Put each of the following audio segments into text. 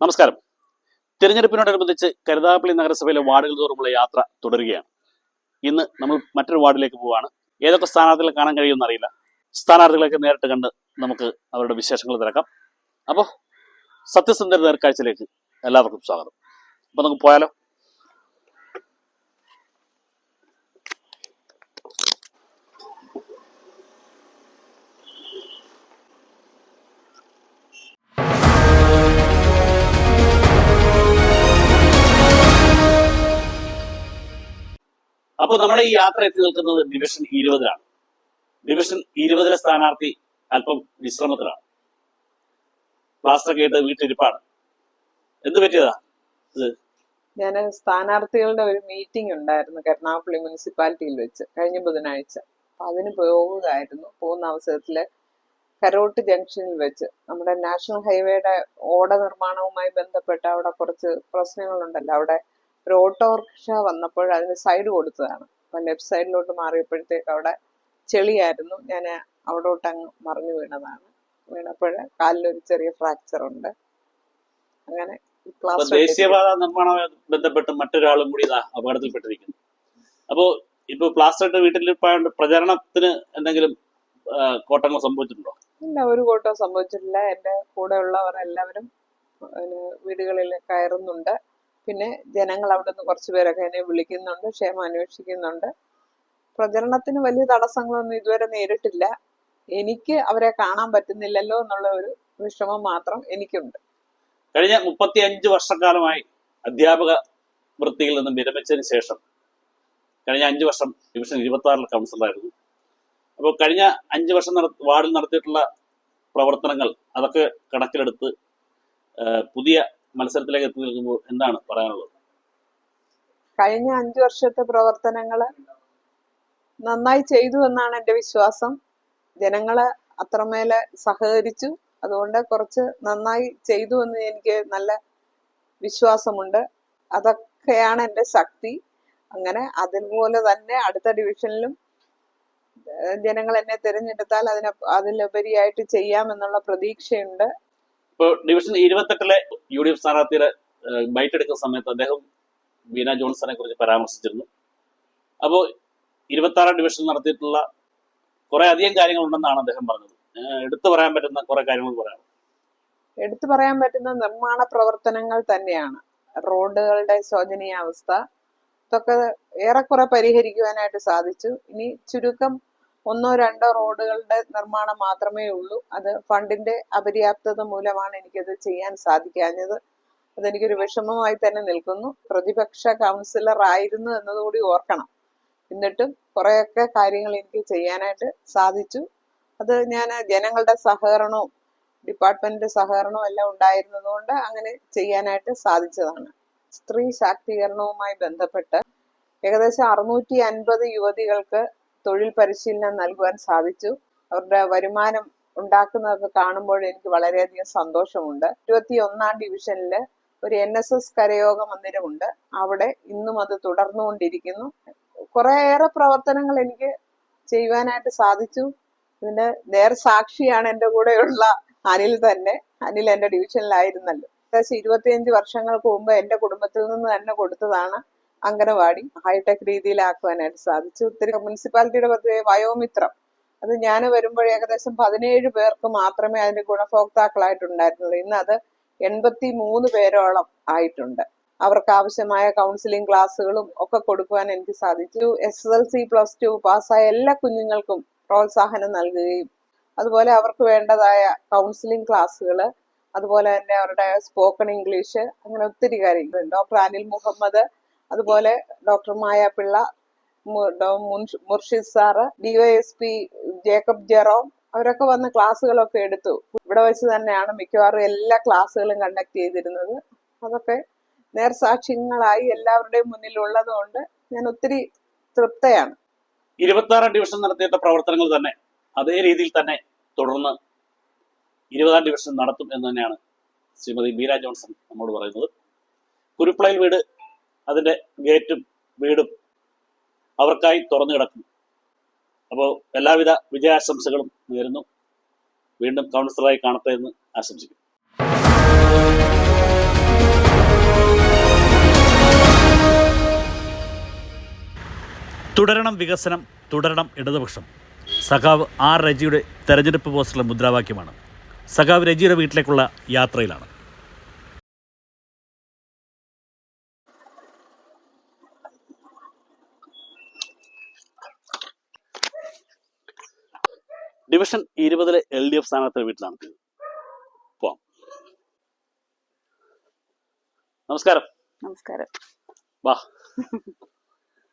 നമസ്കാരം. തിരഞ്ഞെടുപ്പിനോടനുബന്ധിച്ച് കരുതാപ്പള്ളി നഗരസഭയിലെ വാർഡുകൾ തോറുമുള്ള യാത്ര തുടരുകയാണ്. ഇന്ന് നമ്മൾ മറ്റൊരു വാർഡിലേക്ക് പോവുകയാണ്. ഏതൊക്കെ സ്ഥാനാർത്ഥികളെ കാണാൻ കഴിയുമെന്ന് അറിയില്ല. സ്ഥാനാർത്ഥികളെയൊക്കെ നേരിട്ട് കണ്ട് നമുക്ക് അവരുടെ വിശേഷങ്ങൾ തിരക്കാം. അപ്പോൾ സത്യസന്ധര നേർക്കാഴ്ചയിലേക്ക് എല്ലാവർക്കും സ്വാഗതം. അപ്പോൾ നമുക്ക് പോയാലോ? നമ്മുടെ ഈ യാത്ര എത്തി നിൽക്കുന്നത് ഡിവിഷൻ ഇരുപതിലാണ്. ഡിവിഷൻ ഇരുപതിലെ സ്ഥാനാർത്ഥി അല്പം വിശ്രമത്തിലാണ്. പ്ലാസ്റ്റർ കേട്ട് വീട്ടിലിരിപ്പാണ്. എന്ത് പറ്റിയതാ? ഞാൻ സ്ഥാനാർത്ഥികളുടെ ഒരു മീറ്റിംഗ് ഉണ്ടായിരുന്നു എറണാകുളം മുനിസിപ്പാലിറ്റിയിൽ വെച്ച് കഴിഞ്ഞ ബുധനാഴ്ച. അതിന് പോവുകയായിരുന്നു. പോകുന്ന അവസരത്തിൽ കരോട്ട് ജംഗ്ഷനിൽ വെച്ച് നമ്മുടെ നാഷണൽ ഹൈവേയുടെ ഓട നിർമ്മാണവുമായി ബന്ധപ്പെട്ട് അവിടെ കുറച്ച് പ്രശ്നങ്ങളുണ്ടല്ലോ. അവിടെ ഒരു ഓട്ടോറിക്ഷ വന്നപ്പോൾ അതിന് സൈഡ് കൊടുത്തതാണ്. അപ്പൊ ലെഫ്റ്റ് സൈഡിലോട്ട് മാറിയപ്പോഴത്തേക്ക് അവിടെ ചെളിയായിരുന്നു. ഞാൻ അവിടോട്ട് അങ്ങ് മറിഞ്ഞു വീണതാണ്. വീണപ്പോൾ കാലിലൊരു ചെറിയ ഫ്രാക്ചർ ഉണ്ട്. അങ്ങനെ ദേശീയപാത നിർമ്മാണവുമായി ബന്ധപ്പെട്ട് മറ്റൊരാളും കൂടി അപകടത്തിൽപ്പെട്ടിരിക്കുന്നു അപ്പോ ഇപ്പൊ പ്ലാസ്റ്റർ ഇട്ട് വീട്ടിലിരിപ്പായോണ്ട് പ്രചരണത്തിന് എന്തെങ്കിലും കോട്ടങ്ങൾ സംഭവിച്ചിട്ടുണ്ടോ? ഇല്ല ഒരു കോട്ടവും സംഭവിച്ചിട്ടില്ല. എന്റെ കൂടെ ഉള്ളവർ എല്ലാവരും വീടുകളിൽ കയറുന്നുണ്ട്. പിന്നെ ജനങ്ങൾ അവിടെ നിന്ന് കുറച്ച് പേരൊക്കെ എന്നെ വിളിക്കുന്നുണ്ട് ക്ഷേമം അന്വേഷിക്കുന്നുണ്ട്. പ്രചരണത്തിന് വലിയ തടസ്സങ്ങളൊന്നും ഇതുവരെ നേരിട്ടില്ല. എനിക്ക് അവരെ കാണാൻ പറ്റുന്നില്ലല്ലോ എന്നുള്ള ഒരു വിഷമം മാത്രം എനിക്കുണ്ട്. കഴിഞ്ഞ മുപ്പത്തി അഞ്ച് വർഷക്കാലമായി അധ്യാപക വൃത്തിയിൽ നിന്നും വിരമിച്ചതിന് ശേഷം കഴിഞ്ഞ അഞ്ച് വർഷം ഡിവിഷൻ ഇരുപത്തി ആറിൽ കൗൺസിലറായിരുന്നു അപ്പോൾ കഴിഞ്ഞ അഞ്ച് വർഷം നട വാർഡിൽ നടത്തിയിട്ടുള്ള പ്രവർത്തനങ്ങൾ അതൊക്കെ കണക്കിലെടുത്ത് പുതിയ മത്സരത്തിലേക്ക് എത്തി നിൽക്കുമ്പോൾ എന്താണ് പറയാനുള്ളത്? കഴിഞ്ഞ അഞ്ചു വർഷത്തെ പ്രവർത്തനങ്ങൾ നന്നായി ചെയ്തു എന്നാണ് എന്റെ വിശ്വാസം. ജനങ്ങൾ അത്രമേലെ സഹകരിച്ചു. അതുകൊണ്ട് കുറച്ച് നന്നായി ചെയ്തു എന്ന് എനിക്ക് നല്ല വിശ്വാസമുണ്ട്. അതൊക്കെയാണ് എന്റെ ശക്തി. അങ്ങനെ അതുപോലെ തന്നെ അടുത്ത ഡിവിഷനിലും ജനങ്ങൾ എന്നെ തിരഞ്ഞെടുത്താൽ അതിനെ അതിലുപരിയായിട്ട് ചെയ്യാമെന്നുള്ള പ്രതീക്ഷയുണ്ട്. ഇപ്പോൾ ഡിവിഷൻ ഇരുപത്തെട്ടിലെ യു ഡി എഫ് സ്ഥാനാർത്ഥിയുടെ ബൈറ്റ് എടുക്കുന്ന സമയത്ത് അദ്ദേഹം ബീന ജോൺസനെ കുറിച്ച് പരാമർശിച്ചിരുന്നു. അപ്പോൾ ഇരുപത്തി ആറാം ഡിവിഷൻ നടത്തിയിട്ടുള്ള കുറെ അധികം കാര്യങ്ങളുണ്ടെന്നാണ് അദ്ദേഹം പറഞ്ഞത്. എടുത്തു പറയാൻ പറ്റുന്ന കുറെ കാര്യങ്ങൾ പറയാം എടുത്തു പറയാൻ പറ്റുന്ന നിർമ്മാണ പ്രവർത്തനങ്ങൾ തന്നെയാണ്. റോഡുകളുടെ ശോചനീയാവസ്ഥ ഇതൊക്കെ ഏറെക്കുറെ പരിഹരിക്കുവാനായിട്ട് സാധിച്ചു. ഇനി ചുരുക്കം ഒന്നോ രണ്ടോ റോഡുകളുടെ നിർമ്മാണം മാത്രമേ ഉള്ളൂ. അത് ഫണ്ടിന്റെ അപര്യാപ്തത മൂലമാണ് എനിക്കത് ചെയ്യാൻ സാധിക്കാഞ്ഞത്. അതെനിക്കൊരു വിഷമമായി തന്നെ നിൽക്കുന്നു. പ്രതിപക്ഷ കൗൺസിലർ ആയിരുന്നു എന്നതുകൂടി ഓർക്കണം. എന്നിട്ടും കുറെയൊക്കെ കാര്യങ്ങൾ എനിക്ക് ചെയ്യാനായിട്ട് സാധിച്ചു. അത് ഞാൻ ജനങ്ങളുടെ സഹകരണവും ഡിപ്പാർട്ട്മെന്റിന്റെ സഹകരണവും എല്ലാം ഉണ്ടായിരുന്നതുകൊണ്ട് അങ്ങനെ ചെയ്യാനായിട്ട് സാധിച്ചതാണ്. സ്ത്രീ ശാക്തീകരണവുമായി ബന്ധപ്പെട്ട് ഏകദേശം അറുന്നൂറ്റി അൻപത് യുവതികൾക്ക് തൊഴിൽ പരിശീലനം നൽകുവാൻ സാധിച്ചു. അവരുടെ വരുമാനം ഉണ്ടാക്കുന്നതൊക്കെ കാണുമ്പോൾ എനിക്ക് വളരെയധികം സന്തോഷമുണ്ട്. ഇരുപത്തി ഒന്നാം ഡിവിഷനിൽ ഒരു എൻ എസ് എസ് കരയോഗ മന്ദിരമുണ്ട്. അവിടെ ഇന്നും അത് തുടർന്നുകൊണ്ടിരിക്കുന്നു. കുറേയേറെ പ്രവർത്തനങ്ങൾ എനിക്ക് ചെയ്യുവാനായിട്ട് സാധിച്ചു. ഇതിന്റെ നേർ സാക്ഷിയാണ് എന്റെ കൂടെയുള്ള അനിൽ തന്നെ. അനിൽ എന്റെ ഡിവിഷനിലായിരുന്നല്ലോ ഏകദേശം ഇരുപത്തിയഞ്ച് വർഷങ്ങൾക്ക് മുമ്പ് എന്റെ കുടുംബത്തിൽ നിന്ന് തന്നെ കൊടുത്തതാണ്. അംഗനവാടി ഹൈടെക് രീതിയിലാക്കുവാനായിട്ട് സാധിച്ചു. ഒത്തിരി മുനിസിപ്പാലിറ്റിയുടെ പദ്ധതി വയോമിത്രം. അത് ഞാൻ വരുമ്പോൾ ഏകദേശം പതിനേഴ് പേർക്ക് മാത്രമേ അതിന്റെ ഗുണഭോക്താക്കളായിട്ടുണ്ടായിരുന്നുള്ളൂ. ഇന്ന് അത് എൺപത്തി മൂന്ന് പേരോളം ആയിട്ടുണ്ട്. അവർക്ക് ആവശ്യമായ കൗൺസിലിംഗ് ക്ലാസ്സുകളും ഒക്കെ കൊടുക്കുവാൻ എനിക്ക് സാധിച്ചു. S L C plus two പാസ്സായ എല്ലാ കുഞ്ഞുങ്ങൾക്കും പ്രോത്സാഹനം നൽകുകയും അതുപോലെ അവർക്ക് വേണ്ടതായ കൗൺസിലിംഗ് ക്ലാസ്സുകൾ അതുപോലെ തന്നെ അവരുടെ സ്പോക്കൺ ഇംഗ്ലീഷ് അങ്ങനെ ഒത്തിരി കാര്യങ്ങൾ ഡോക്ടർ അനിൽ മുഹമ്മദ് അതുപോലെ doctor Maya Pillai Murshid sir DYSP Jacob Jerome അവരൊക്കെ വന്ന് ക്ലാസ്സുകളൊക്കെ എടുത്തു. ഇവിടെ വെച്ച് തന്നെയാണ് മിക്കവാറും എല്ലാ ക്ലാസ്സുകളും കണ്ടക്ട് ചെയ്തിരുന്നത്. അതൊക്കെ നേർസാക്ഷ്യങ്ങളായി എല്ലാവരുടെയും മുന്നിൽ ഉള്ളതുകൊണ്ട് ഞാൻ ഒത്തിരി തൃപ്തയാണ്. ഇരുപത്തി ആറാം ഡിവിഷൻ നടത്തിയിട്ട പ്രവർത്തനങ്ങൾ തന്നെ അതേ രീതിയിൽ തന്നെ തുടർന്ന് ഇരുപതാം ഡിവിഷൻ നടത്തും എന്ന് തന്നെയാണ് ശ്രീമതി ബീരാ ജോൺസൺ നമ്മോട് പറയുന്നത്. കുരുപ്പളയിൽ വീട് അതിന്റെ ഗേറ്റും വീടും അവർക്കായി തുറന്നു കിടക്കും അപ്പോൾ എല്ലാവിധ വിജയാശംസകളും നേരുന്നു. വീണ്ടും കൗൺസിലറായി കാണട്ടെ എന്ന് ആശംസിക്കുന്നു. തുടരണം വികസനം തുടരണം ഇടതുപക്ഷം. സഖാവ് ആർ രജിയുടെ തെരഞ്ഞെടുപ്പ് പോസ്റ്ററിലെ മുദ്രാവാക്യമാണ്. സഖാവ് രജിയുടെ വീട്ടിലേക്കുള്ള യാത്രയിലാണ്. ഇരുപതിലെ എൽ ഡി എഫ് സ്ഥാനാർത്ഥി വീട്ടിലാണ്. പോവാം. നമസ്കാരം. നമസ്കാരം. വാ.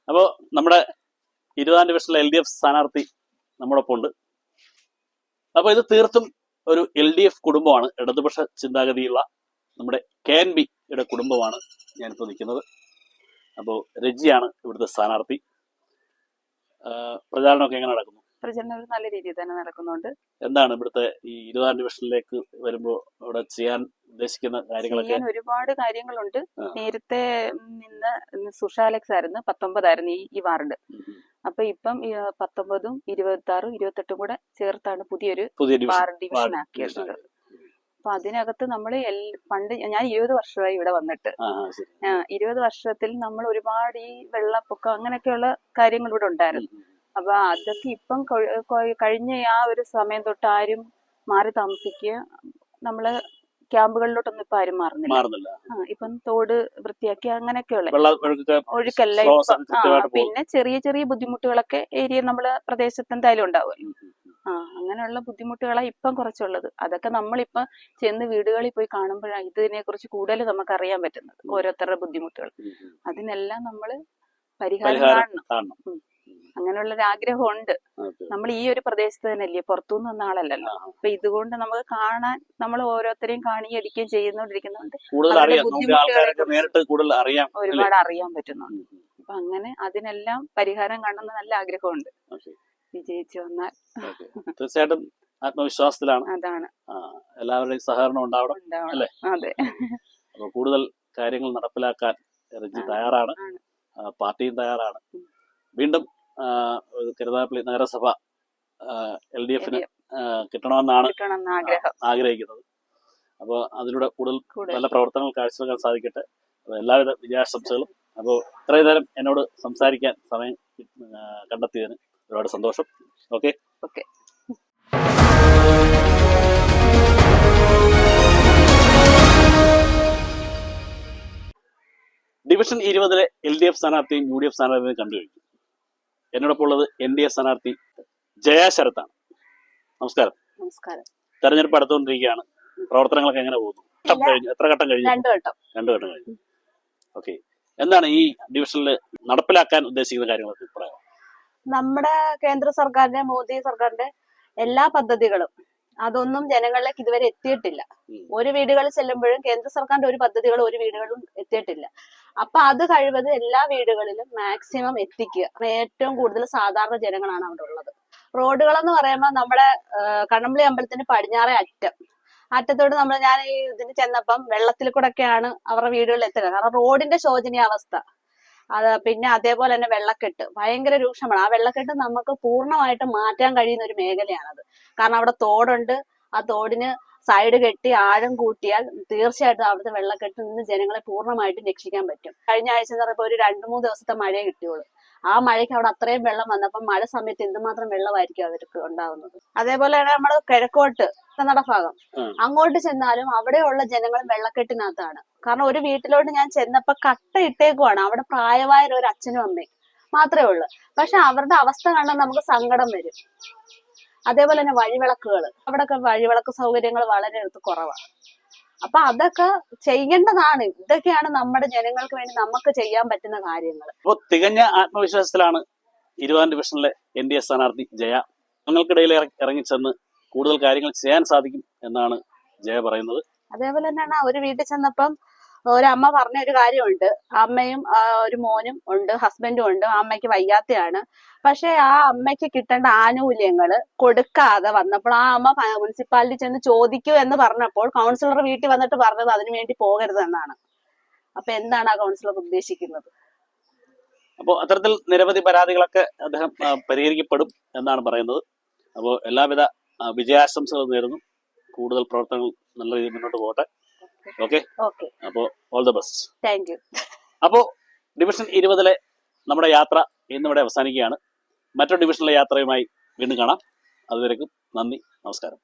അപ്പോ നമ്മുടെ ഇരുപതാം ഡിവിഷനിലെ എൽ ഡി എഫ് സ്ഥാനാർത്ഥി നമ്മോടൊപ്പം ഉണ്ട് അപ്പൊ ഇത് തീർത്തും ഒരു എൽ ഡി എഫ് കുടുംബമാണ്. ഇടതുപക്ഷ ചിന്താഗതിയുള്ള നമ്മുടെ കെ എൻ ബിയുടെ കുടുംബമാണ് ഞാനിപ്പോൾ നിൽക്കുന്നത്. അപ്പോൾ രജിയാണ് ഇവിടുത്തെ സ്ഥാനാർത്ഥി. പ്രചാരണമൊക്കെ എങ്ങനെ നടക്കുന്നു? പ്രചരണം ഒരു നല്ല രീതിയിൽ തന്നെ നടക്കുന്നുണ്ട്. എന്താണ് ഇവിടുത്തെ ഈ ഇരുപതാം ഡിവിഷനിലേക്ക് വരുമ്പോൾ അവിടെ ചെയ്യാൻ ഉദ്ദേശിക്കുന്ന കാര്യങ്ങളൊക്കെ? ഒരുപാട് കാര്യങ്ങളുണ്ട്. നേരത്തെ നിന്ന് സുഷാലക്സ് ആയിരുന്നു പത്തൊമ്പതായിരുന്നു ഈ ഈ വാർഡ്. അപ്പൊ ഇപ്പം പത്തൊമ്പതും ഇരുപത്തി ആറും ഇരുപത്തെട്ടും കൂടെ ചേർത്താണ് പുതിയൊരു വാർഡ് ഡിവിഷൻ ആക്കിയിട്ടുള്ളത്. അപ്പൊ അതിനകത്ത് നമ്മൾ പണ്ട് ഞാൻ ഇരുപത് വർഷമായി ഇവിടെ വന്നിട്ട്. ഇരുപത് വർഷത്തിൽ നമ്മൾ ഒരുപാട് ഈ വെള്ളപ്പൊക്കം അങ്ങനെയൊക്കെയുള്ള കാര്യങ്ങൾ ഇവിടെ ഉണ്ടായിരുന്നു. അപ്പൊ അതൊക്കെ ഇപ്പം കഴിഞ്ഞ ആ ഒരു സമയം തൊട്ട് ആരും മാറി താമസിക്കുക നമ്മൾ ക്യാമ്പുകളിലോട്ടൊന്നും ഇപ്പൊ ആരും മാറുന്നില്ല. ഇപ്പം തോട് വൃത്തിയാക്കി അങ്ങനെയൊക്കെയുള്ള. ഒഴുക്കല്ല. പിന്നെ ചെറിയ ചെറിയ ബുദ്ധിമുട്ടുകളൊക്കെ ഏരിയ നമ്മളെ പ്രദേശത്ത് എന്തായാലും ഉണ്ടാവുമല്ലോ. ആ അങ്ങനെയുള്ള ബുദ്ധിമുട്ടുകളാണ് ഇപ്പം കുറച്ചുള്ളത്. അതൊക്കെ നമ്മളിപ്പം ചെന്ന് വീടുകളിൽ പോയി കാണുമ്പോഴാണ് ഇതിനെ കുറിച്ച് കൂടുതൽ നമുക്ക് അറിയാൻ പറ്റുന്നത് ഓരോരുത്തരുടെ ബുദ്ധിമുട്ടുകൾ. അതിനെല്ലാം നമ്മൾ പരിഹാരം കാണണം. അങ്ങനെയുള്ള ഒരു ആഗ്രഹം ഉണ്ട് നമ്മൾ ഈ ഒരു പ്രദേശത്ത് തന്നെയല്ലേ? പുറത്തുനിന്ന് വന്ന ആളല്ലല്ലോ. അപ്പൊ ഇതുകൊണ്ട് നമുക്ക് കാണാൻ നമ്മൾ ഓരോരുത്തരെയും കാണുകയും ചെയ്യുന്നോണ്ടിരിക്കുന്നുണ്ട് ഒരുപാട് അറിയാൻ പറ്റുന്നുണ്ട്. അപ്പൊ അങ്ങനെ അതിനെല്ലാം പരിഹാരം കാണുന്ന നല്ല ആഗ്രഹമുണ്ട്. വിജയിച്ചു വന്നാൽ. തീർച്ചയായിട്ടും ആത്മവിശ്വാസത്തിലാണ്. അതാണ്. എല്ലാവരുടെയും സഹകരണം ഉണ്ടാവണം അല്ലേ? അതെ. അപ്പൊ കൂടുതൽ കാര്യങ്ങൾ നടപ്പിലാക്കാൻ റജി തയ്യാറാണ്. പാർട്ടിയും തയ്യാറാണ്. വീണ്ടും ഒരു നഗരസഭ എൽ ഡി എഫിന് കിട്ടണമെന്നാണ് ആഗ്രഹിക്കുന്നത്. അപ്പോൾ അതിലൂടെ കൂടുതൽ നല്ല പ്രവർത്തനങ്ങൾ കാഴ്ചവെക്കാൻ സാധിക്കട്ടെ. എല്ലാവിധ വിജയാശംസകളും അപ്പോൾ ഇത്രയും നേരം എന്നോട് സംസാരിക്കാൻ സമയം കണ്ടെത്തിയതിന് ഒരുപാട് സന്തോഷം. ഓക്കെ? ഓക്കെ. ഡിവിഷൻ ഇരുപതിലെ എൽ ഡി എഫ് സ്ഥാനാർത്ഥിയും യു ഡി എഫ് സ്ഥാനാർത്ഥിയും കണ്ടുകഴിഞ്ഞു. എന്നോടൊപ്പം ഉള്ളത് എൻ ഡി എ സ്ഥാനാർത്ഥി ജയ ശരത്താണ്. നമസ്കാരം. നമസ്കാരം. തെരഞ്ഞെടുപ്പ് അടുത്തുകൊണ്ടിരിക്കുകയാണ്. പ്രവർത്തനങ്ങളൊക്കെ എങ്ങനെ പോകുന്നു? ഘട്ടം കഴിഞ്ഞു? എത്ര ഘട്ടം കഴിഞ്ഞു? രണ്ടു ഘട്ടം. രണ്ടു ഘട്ടം കഴിഞ്ഞു. ഓക്കെ. എന്താണ് ഈ ഡിവിഷനിൽ നടപ്പിലാക്കാൻ ഉദ്ദേശിക്കുന്ന കാര്യങ്ങളൊക്കെ പറയാം നമ്മുടെ കേന്ദ്ര സർക്കാരിന്റെ മോദി സർക്കാരിന്റെ എല്ലാ പദ്ധതികളും അതൊന്നും ജനങ്ങളിലേക്ക് ഇതുവരെ എത്തിയിട്ടില്ല. ഒരു വീടുകളിൽ ചെല്ലുമ്പോഴും കേന്ദ്ര സർക്കാരിന്റെ ഒരു പദ്ധതികളും ഒരു വീടുകളിലും എത്തിയിട്ടില്ല. അപ്പൊ അത് കഴിവത് എല്ലാ വീടുകളിലും മാക്സിമം എത്തിക്കുക. ഏറ്റവും കൂടുതൽ സാധാരണ ജനങ്ങളാണ് അവിടെ ഉള്ളത്. റോഡുകൾ എന്ന് പറയുമ്പോൾ നമ്മുടെ കണ്ണമ്പളി അമ്പലത്തിന്റെ പടിഞ്ഞാറേ അറ്റം. അറ്റത്തോട് നമ്മൾ ഞാൻ ഈ ഇതിന് ചെന്നപ്പം വെള്ളത്തിൽ കൂടെ ഒക്കെയാണ് അവരുടെ വീടുകളിൽ എത്തുന്നത്. കാരണം റോഡിന്റെ ശോചനീയ അവസ്ഥ. അത് പിന്നെ അതേപോലെ തന്നെ വെള്ളക്കെട്ട്. ഭയങ്കര രൂക്ഷമാണ്. ആ വെള്ളക്കെട്ട് നമുക്ക് പൂർണമായിട്ട് മാറ്റാൻ കഴിയുന്ന ഒരു മേഖലയാണത്. കാരണം അവിടെ തോടുണ്ട്. ആ തോടിന് സൈഡ് കെട്ടി ആഴം കൂട്ടിയാൽ തീർച്ചയായിട്ടും അവിടുത്തെ വെള്ളക്കെട്ടിൽ നിന്ന് ജനങ്ങളെ പൂർണമായിട്ടും രക്ഷിക്കാൻ പറ്റും. കഴിഞ്ഞ ആഴ്ച എന്ന് പറയുമ്പോൾ ഒരു രണ്ടു മൂന്ന് ദിവസത്തെ മഴയെ കിട്ടിയുള്ളൂ. ആ മഴയ്ക്ക് അവിടെ അത്രയും വെള്ളം വന്നപ്പോൾ മഴ സമയത്ത് എന്തുമാത്രം വെള്ളമായിരിക്കും അവർക്ക് ഉണ്ടാകുന്നത് അതേപോലെ തന്നെ നമ്മൾ കിഴക്കോട്ട് കന്നഡ ഭാഗം അങ്ങോട്ട് ചെന്നാലും അവിടെയുള്ള ജനങ്ങളും വെള്ളക്കെട്ടിനകത്താണ്. കാരണം ഒരു വീട്ടിലോട്ട് ഞാൻ ചെന്നപ്പോൾ കട്ട ഇട്ടേക്കുവാണ്. അവിടെ പ്രായമായ ഒരു അച്ഛനും അമ്മയും മാത്രമേ ഉള്ളൂ. പക്ഷെ അവരുടെ അവസ്ഥ കണ്ടാൽ നമുക്ക് സങ്കടം വരും. അതേപോലെ തന്നെ വഴിവിളക്കുകൾ അവിടെയൊക്കെ വഴിവിളക്ക് സൗകര്യങ്ങൾ വളരെ അടുത്ത് കുറവാണ്. അപ്പൊ അതൊക്കെ ചെയ്യേണ്ടതാണ്. ഇതൊക്കെയാണ് നമ്മുടെ ജനങ്ങൾക്ക് വേണ്ടി നമുക്ക് ചെയ്യാൻ പറ്റുന്ന കാര്യങ്ങൾ അപ്പോൾ തികഞ്ഞ ആത്മവിശ്വാസത്തിലാണ് ഇരുപതാം ഡിവിഷനിലെ എൻ ഡി എ സ്ഥാനാർത്ഥി ജയ. ഞങ്ങൾക്കിടയിൽ ഇറങ്ങി ഇറങ്ങിച്ചെന്ന് കൂടുതൽ കാര്യങ്ങൾ ചെയ്യാൻ സാധിക്കും എന്നാണ് ജയ പറയുന്നത്. അതേപോലെ തന്നെയാണ് ഒരു വീട്ടിൽ ചെന്നപ്പം ഒരമ്മ പറഞ്ഞ ഒരു കാര്യമുണ്ട്. അമ്മയും ഒരു മോനും ഉണ്ട് ഹസ്ബൻഡും ഉണ്ട്. അമ്മയ്ക്ക് വയ്യാത്തയാണ്. പക്ഷെ ആ അമ്മയ്ക്ക് കിട്ടേണ്ട ആനുകൂല്യങ്ങൾ കൊടുക്കാതെ വന്നപ്പോൾ ആ അമ്മ മുനിസിപ്പാലിറ്റി ചെന്ന് ചോദിക്കൂ എന്ന് പറഞ്ഞപ്പോൾ കൗൺസിലർ വീട്ടിൽ വന്നിട്ട് പറഞ്ഞത് അതിനു വേണ്ടി പോകരുത് എന്നാണ്. അപ്പൊ എന്താണ് ആ കൗൺസിലർ ഉദ്ദേശിക്കുന്നത്? അപ്പോൾ അത്തരത്തിൽ നിരവധി പരാതികളൊക്കെ അദ്ദേഹം പരിഹരിക്കപ്പെടും എന്നാണ് പറയുന്നത്. അപ്പോൾ എല്ലാവിധ വിജയാശംസകളും നേരുന്നു. കൂടുതൽ പ്രവർത്തനങ്ങൾ നല്ല രീതിയിൽ മുന്നോട്ട് പോകട്ടെ. ഓക്കെ. ഓക്കെ? അപ്പോൾ all the best thank you അപ്പോൾ ഡിവിഷൻ ഇരുപതിലെ നമ്മുടെ യാത്ര ഇന്നിവിടെ അവസാനിക്കുകയാണ്. മറ്റൊരു ഡിവിഷനിലെ യാത്രയുമായി വീണ്ടും കാണാം. അതുവരേക്കും നന്ദി നമസ്കാരം.